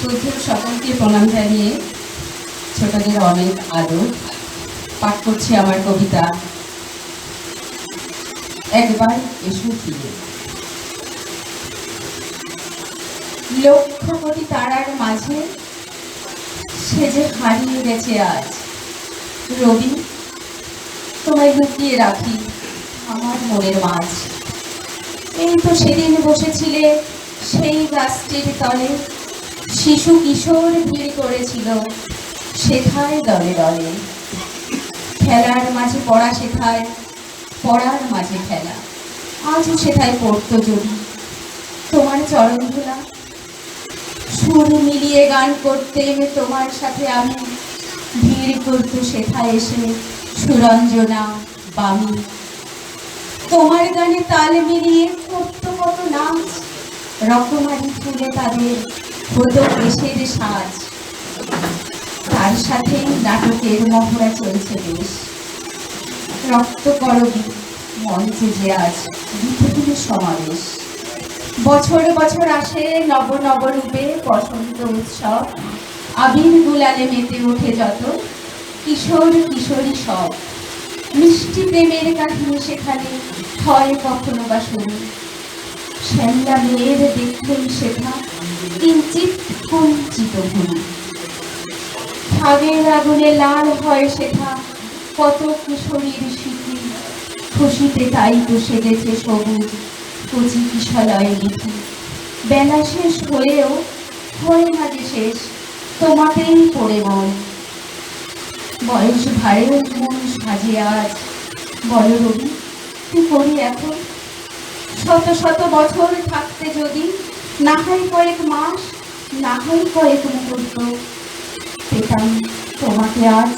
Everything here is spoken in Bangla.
শ্রদ্ধেয় সকলকে প্রণাম জানিয়ে ছোটদের অনেক আদর। পাঠ করছি আমার কবিতা, একবার এসো ফিরে। লক্ষ কোটি তারার মাঝে, সে যে হারিয়ে গেছে আজ। রবি, তোমায় লুকিয়ে রাখি আমার মনের মাঝ। এই তো সেদিন বসেছিলে সেই গাছটির তলে। শিশু কিশোর ভিড় করেছিল, শেখায় দলে দলে। খেলার মাঝে পড়া শেখায়, পড়ার মাঝে খেলা। আজও সেটাই পড়তো যদি তোমার চরণ ধুলা, সুর মিলিয়ে গান করতে, তোমার সাথে আমি ভিড় করতো, সেথায় এসে সুরঞ্জনা বামি তোমার গানে তাল মিলিয়ে করতো কত নাচ, রকমারি ফুলে তাদের হতো দেশের সাজ, তার সাথে নাটকের মহড়া চলছে বেশ। রক্ত করবি মঞ্চে যে আজ বিপুল সমাবেশ। বছর বছর আসে নব নব রূপে বসন্ত উৎসব। আবির গুলালে মেতে ওঠে যত কিশোর কিশোরী সব। মিষ্টি প্রেমের কাহিনী সেখানে হয় কখনো বা শুনি। শ্যামলা মেয়ের দেখলেই শেখা কিঞ্চিত কুঞ্চিত ভূমি ভাগের আগুনে লাল হয় সেথা, কত কিশোরীর স্মৃতি, খুশিতে তাই তো সেজেছে সবুজ কচি কিশলয়ে লিখি বেলা শেষ হলেও হয় না যে শেষ, তোমাতেই পড়ে মন। বয়স ভারেও মন সাজে আজ। বলো রবি তুই করি এখন? শত শত বছর থাকতে যদি না হয় কয়েক মাস না হয় কয়েক মুহূর্ত পেতাম তোমাকে আজ